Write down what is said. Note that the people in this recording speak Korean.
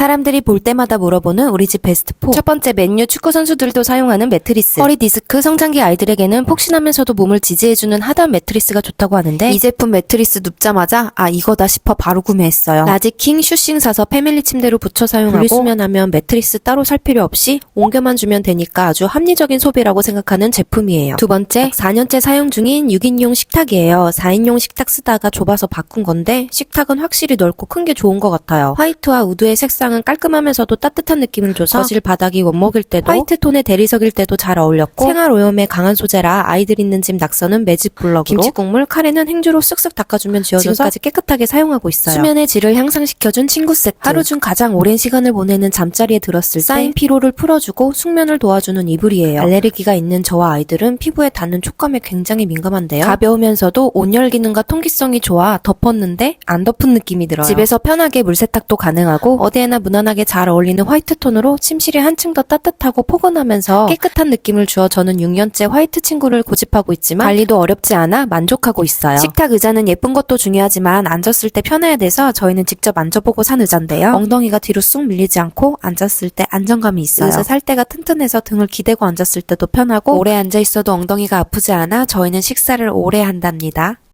사람들이 볼 때마다 물어보는 우리 집 베스트 4. 첫 번째 맨유 축구 선수들도 사용하는 매트리스. 허리 디스크, 성장기 아이들에게는 폭신하면서도 몸을 지지해주는 하단 매트리스가 좋다고 하는데 이 제품 매트리스 눕자마자 아 이거다 싶어 바로 구매했어요. 라지킹 슈싱 사서 패밀리 침대로 붙여 사용하고 분리수면하면 매트리스 따로 살 필요 없이 옮겨만 주면 되니까 아주 합리적인 소비라고 생각하는 제품이에요. 두 번째, 4년째 사용 중인 6인용 식탁이에요. 4인용 식탁 쓰다가 좁아서 바꾼 건데 식탁은 확실히 넓고 큰 게 좋은 것 같아요. 화이트와 우드의 색상 은 깔끔하면서도 따뜻한 느낌을 줘서 거실 바닥이 원목일 때도 화이트 톤의 대리석일 때도 잘 어울렸고 생활 오염에 강한 소재라 아이들 있는 집 낙서는 매직 블럭으로 김치 국물 카레는 행주로 쓱쓱 닦아주면 지워져서 지금까지 깨끗하게 사용하고 있어요. 수면의 질을 향상시켜준 친구 세트 하루 중 가장 오랜 시간을 보내는 잠자리에 들었을 때 쌓인 피로를 풀어주고 숙면을 도와주는 이불이에요. 알레르기가 있는 저와 아이들은 피부에 닿는 촉감에 굉장히 민감한데요. 가벼우면서도 온열 기능과 통기성이 좋아 덮었는데 안 덮은 느낌이 들어요. 집에서 편하게 물 세탁도 가능하고 어디에 나 무난하게 잘 어울리는 화이트 톤으로 침실이 한층 더 따뜻하고 포근하면서 깨끗한 느낌을 주어 저는 6년째 화이트 친구를 고집하고 있지만 관리도 어렵지 않아 만족하고 있어요. 식탁 의자는 예쁜 것도 중요하지만 앉았을 때 편해야 돼서 저희는 직접 앉아보고 산 의자인데요. 엉덩이가 뒤로 쑥 밀리지 않고 앉았을 때 안정감이 있어요. 의자 살 때가 튼튼해서 등을 기대고 앉았을 때도 편하고 오래 앉아 있어도 엉덩이가 아프지 않아 저희는 식사를 오래 한답니다.